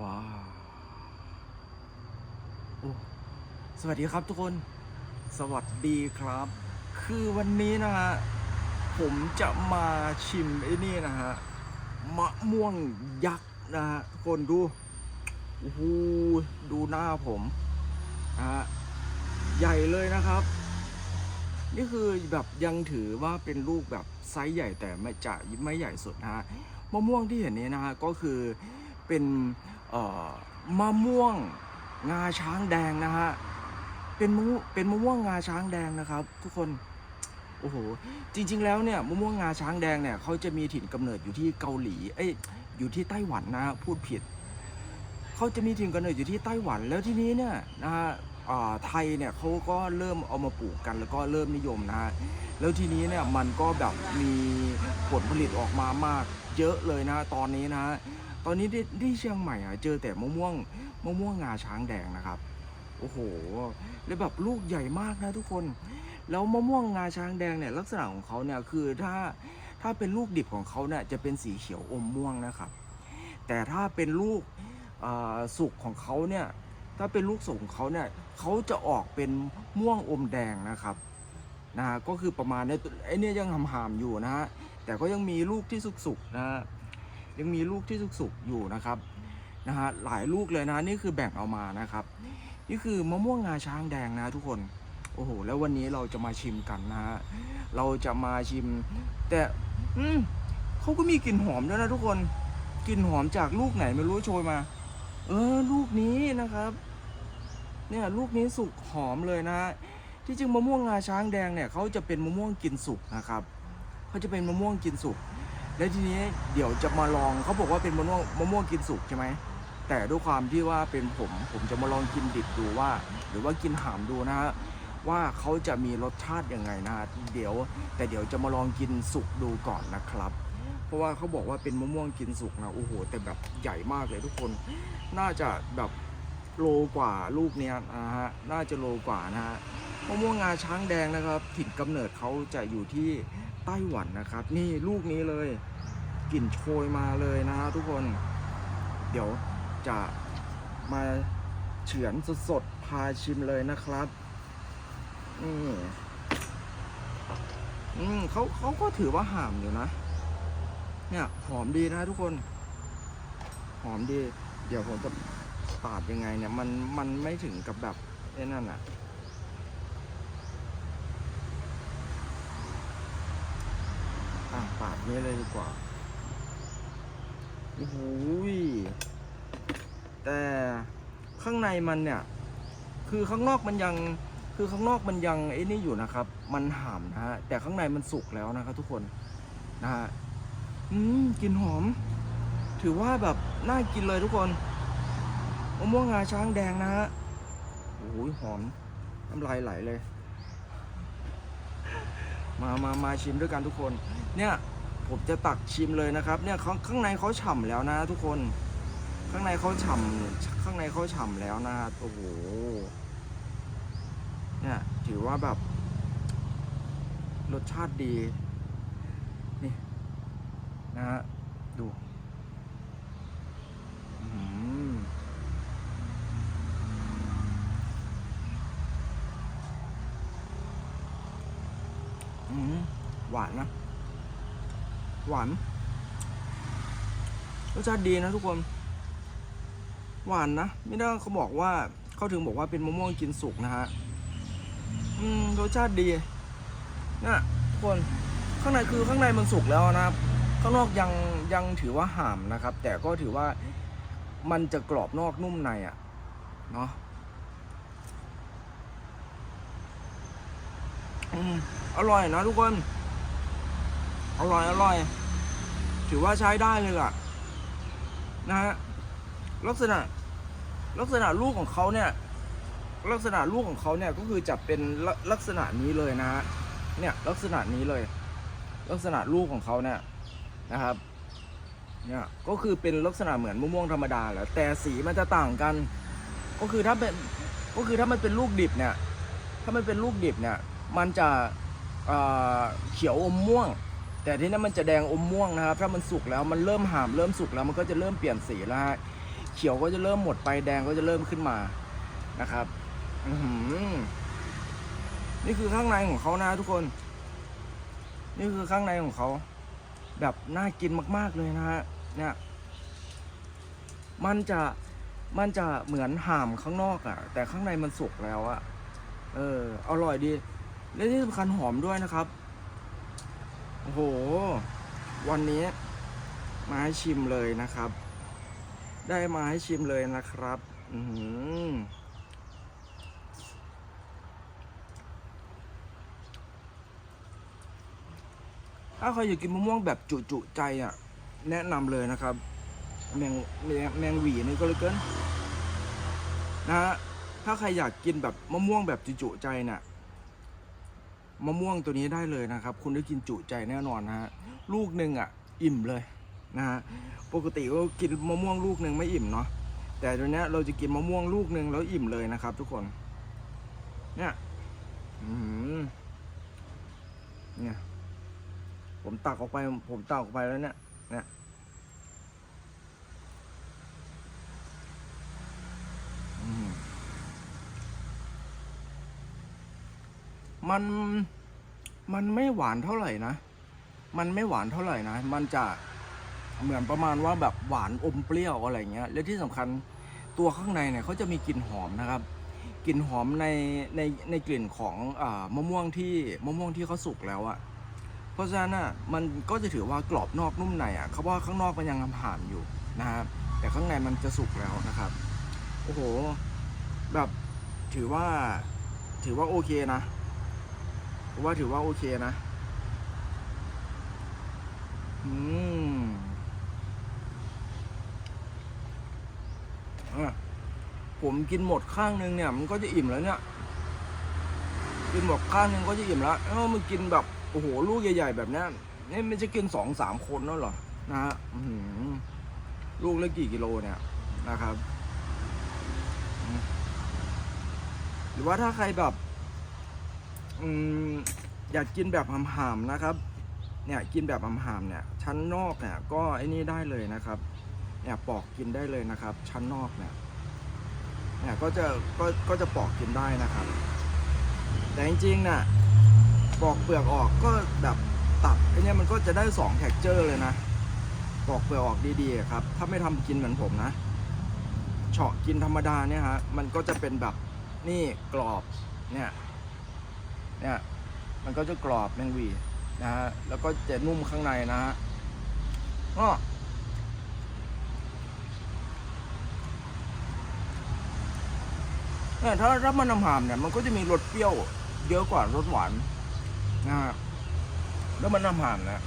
ว้าวโอ้สวัสดีครับทุกคน สวัสดีครับ คือวันนี้นะฮะ ผมจะมาชิมไอ้นี่นะฮะ มะม่วงยักษ์นะฮะ ทุกคนดู โอ้โห ดูหน้าผมนะฮะ ใหญ่เลยนะครับ นี่คือแบบยังถือว่าเป็นลูกแบบไซส์ใหญ่แต่ไม่จะไม่ใหญ่สุดนะฮะ มะม่วงที่เห็นนี้นะฮะ ก็คือเป็น มะม่วงงาช้างแดงนะฮะ เป็นมะเป็นมะม่วงงาช้างแดงนะครับ ทุกคน โอ้โห จริง ๆ แล้วเนี่ยมะม่วงงาช้างแดงเนี่ยเขาจะมีถิ่นกำเนิดอยู่ที่เกาหลี เอ้ย อยู่ที่ไต้หวันนะ พูดผิด เขาจะมีถิ่นกำเนิดอยู่ที่ไต้หวัน แล้วทีนี้เนี่ยนะฮะไทยเนี่ยเขาก็เริ่มเอามาปลูกกันแล้วก็เริ่มนิยมนะฮะ แล้วทีนี้เนี่ยมันก็แบบมีผลผลิตออกมามากเยอะเลยนะ ตอนนี้นะ ตอนนี้ที่ที่เชียงใหม่อะเจอแต่มะม่วงมะม่วงงาช้างแดงนะครับ โอ้โห แล้วแบบลูกใหญ่มากนะทุกคน แล้วมะม่วงงาช้างแดงเนี่ยลักษณะของเขาเนี่ยคือถ้าถ้าเป็นลูกดิบของเขาเนี่ยจะเป็นสีเขียวอมม่วงนะครับ แต่ถ้าเป็นลูกสุกของเขาเนี่ยถ้าเป็นลูกสุกของเขาเนี่ยเขาจะออกเป็นม่วงอมแดงนะครับนะฮะก็คือประมาณเนี้ยไอเนี่ยยังหำๆอยู่นะฮะแต่ก็ยังมีลูกที่สุกๆนะฮะ ยังมีลูกที่สุกๆอยู่นะครับนะฮะหลายลูกเลยนะนี่คือแบ่งเอามานะครับ นี่คือมะม่วงงาช้างแดงนะทุกคนโอ้โหแล้ววันนี้เราจะมาชิมกันนะฮะเราจะมาชิม แต่อืมเขาก็มีกลิ่นหอมด้วยนะทุกคนกลิ่นหอมจากลูกไหนไม่รู้โชยมา เออ ลูกนี้นะครับ เนี่ยลูกนี้สุกหอมเลยนะฮะที่จริงมะม่วงงาช้างแดงเนี่ยเขาจะเป็นมะม่วงกินสุกนะครับเขาจะเป็นมะม่วงกินสุก และทีนี้เดี๋ยวจะมาลองเขาบอกว่าเป็นมะม่วงมะม่วงกินสุกใช่ไหมแต่ด้วยความที่ว่าเป็นผมผมจะมาลองกินดิบดูว่า หรือว่ากินหามดูนะฮะว่าเขาจะมีรสชาติยังไงนะฮะเดี๋ยว แต่เดี๋ยวจะมาลองกินสุกดูก่อนนะครับ เพราะว่าเขาบอกว่าเป็นมะม่วงกินสุกนะโอ้โหแต่แบบใหญ่มากเลยทุกคน น่าจะแบบโลกว่าลูกเนี้ยนะฮะน่าจะโลกว่านะฮะมะม่วงงาช้างแดงนะครับถิ่นกำเนิดเขาจะอยู่ที่ ไต้หวันนะครับ นี่ลูกนี้เลยกลิ่นโชยมาเลยนะฮะทุกคน เดี๋ยวจะมาเฉือนสดๆพาชิมเลยนะครับนี่อืมเขาเขาก็ถือว่าห่ามอยู่นะ เนี่ยหอมดีนะทุกคน หอมดี เดี๋ยวผมจะปาดยังไงเนี่ย มันมันไม่ถึงกับแบบไอ้นั่นอะ่ะปาดนี้เลยดีกว่าโอ้โหยแต่ข้างในมันเนี่ย คือข้างนอกมันยัง คือข้างนอกมันยังไอ้นี่อยู่นะครับ มันห่ามนะฮะ แต่ข้างในมันสุกแล้วนะครับทุกคนนะฮะ อืมกลิ่นหอม ถือว่าแบบน่ากินเลยทุกคนมะม่วงงาช้างแดงนะฮะโอ้ยหอมน้ำลายไหลเลย มามามาชิมด้วยกันทุกคน เนี่ยผมจะตักชิมเลยนะครับ เนี่ยข้างข้างในเขาฉ่ำแล้วนะ ทุกคน ข้างในเขาฉ่ำข้างในเขาฉ่ำแล้วนะโอ้โหเนี่ยถือว่าแบบ รสชาติดี นี่ นะฮะดู อืม อืม หวานนะ หวานรสชาติดีนะทุกคน หวานนะ ไม่ได้เขาบอกว่าเขาถึงบอกว่าเป็นมะม่วงกินสุกนะฮะ อืมรสชาติดีนะทุกคน ข้างในคือข้างในมันสุกแล้วนะครับ ข้างนอกยังยังถือว่าห่ามนะครับ แต่ก็ถือว่ามันจะกรอบนอกนุ่มในอะ่ะ เนาะอืมอร่อยนะทุกคน อร่อยอร่อย ถือว่าใช้ได้เลยอะนะฮะลักษณะ ลักษณะลูกของเขาเนี่ย ลักษณะลูกของเขาเนี่ยก็คือจะเป็นลลักษณะนี้เลยนะฮะเนี่ยลักษณะนี้เลย ลักษณะลูกของเขาเนี่ยนะครับ เนี่ยก็คือเป็นลักษณะเหมือนมะม่วงธรรมดาแหละแต่สีมันจะต่างกัน ก็คือถ้าเป็นก็คือถ้ามันเป็นลูกดิบเนี่ย ถ้ามันเป็นลูกดิบเนี่ย มันจะเเขียวอมม่วง แต่ที่นั่นมันจะแดงอมม่วงนะครับถ้ามันสุกแล้วมันเริ่มหามเริ่มสุกแล้วมันก็จะเริ่มเปลี่ยนสีแล้วฮะเขียวก็จะเริ่มหมดไปแดงก็จะเริ่มขึ้นมานะครับอืนี่คือข้างในของเขานะทุกคน นี่คือข้างในของเขา แบบน่ากินมาก ๆเลยนะฮะเนี่ยมันจะมันจะเหมือนห่ามข้างนอกอะ่ะ แต่ข้างในมันสุกแล้วอะ่ะ เอออร่อยดี และที่สำคัญหอมด้วยนะครับ โอ้โห วันนี้มาให้ชิมเลยนะครับ ได้มาให้ชิมเลยนะครับ อือหือถ้าใครอยากกินมะม่วงแบบจุๆใจอะ แนะนำเลยนะครับ แมงแมงแมงหวีนี่ก็เลยเกินนะฮะถ้าใครอยากกินแบบมะม่วงแบบจุๆใจเนี่ย มะม่วงตัวนี้ได้เลยนะครับ คุณได้กินจุใจแน่นอนนะฮะลูกหนึ่งอะ อิ่มเลยนะฮะปกติก็กินมะม่วงลูกหนึ่งไม่อิ่มเนาะแต่ตัวนี้เราจะกินมะม่วงลูกหนึ่งแล้วอิ่มเลยนะครับ ทุกคน เนี่ยอืมเนี่ย ผมตักออกไป ผมตักออกไปแล้วเนี่ยเนี่ย มันมันไม่หวานเท่าไหร่นะ มันไม่หวานเท่าไหร่นะ มันจะเหมือนประมาณว่าแบบหวานอมเปรี้ยวอะไรเงี้ย และที่สำคัญตัวข้างในเนี่ยเขาจะมีกลิ่นหอมนะครับ กลิ่นหอมในในในกลิ่นของอมะม่วงที่มะม่วงที่เขาสุกแล้วอะเพราะฉะนั้นอะมันก็จะถือว่ากรอบนอกนุ่มในอะเขาว่าข้างนอกมันยังผ่านอยู่นะครับ แต่ข้างในมันจะสุกแล้วนะครับ โอ้โห แบบถือว่าถือว่าโอเคนะ ผมว่าถือว่าโอเคนะ อืมผมกินหมดข้างนึงเนี่ย มันก็จะอิ่มแล้วเนี่ย กินหมดข้างนึงก็จะอิ่มแล้วเออมันกินแบบโอ้โหลูกใหญ่ ๆ แบบนี้นี่มันจะกินสองสามคนแล้วหรอนะฮะอื้อหือลูกละกี่กิโลเนี่ยนะครับ หรือว่าถ้าใครแบบ อืมอยากกินแบบหำๆนะครับ เนี่ยกินแบบหำๆเนี่ย ชั้นนอกเนี่ยก็ไอ้นี่ได้เลยนะครับ เนี่ยปอกกินได้เลยนะครับ ชั้นนอกเนี่ย เนี่ยก็จะก็ก็จะปอกกินได้นะครับ แต่จริงๆน่ะปอกเปลือกออกก็แบบตัดไอ้นี่มันก็จะได้สองแท็กเจอร์เลยนะปอกเปลือกออกดีๆครับ ถ้าไม่ทำกินเหมือนผมนะเฉาะกินธรรมดาเนี่ยฮะมันก็จะเป็นแบบนี่กรอบเนี่ย เนี่ยมันก็จะกรอบแมงวีนะฮะแล้วก็จะนุ่มข้างในนะฮะก็เนี่ยถ้าถ้ามันน้ำหามเนี่ยมันก็จะมีรสเปรี้ยวเยอะกว่ารสหวานนะฮะแล้วมันน้ำหามเนี่ย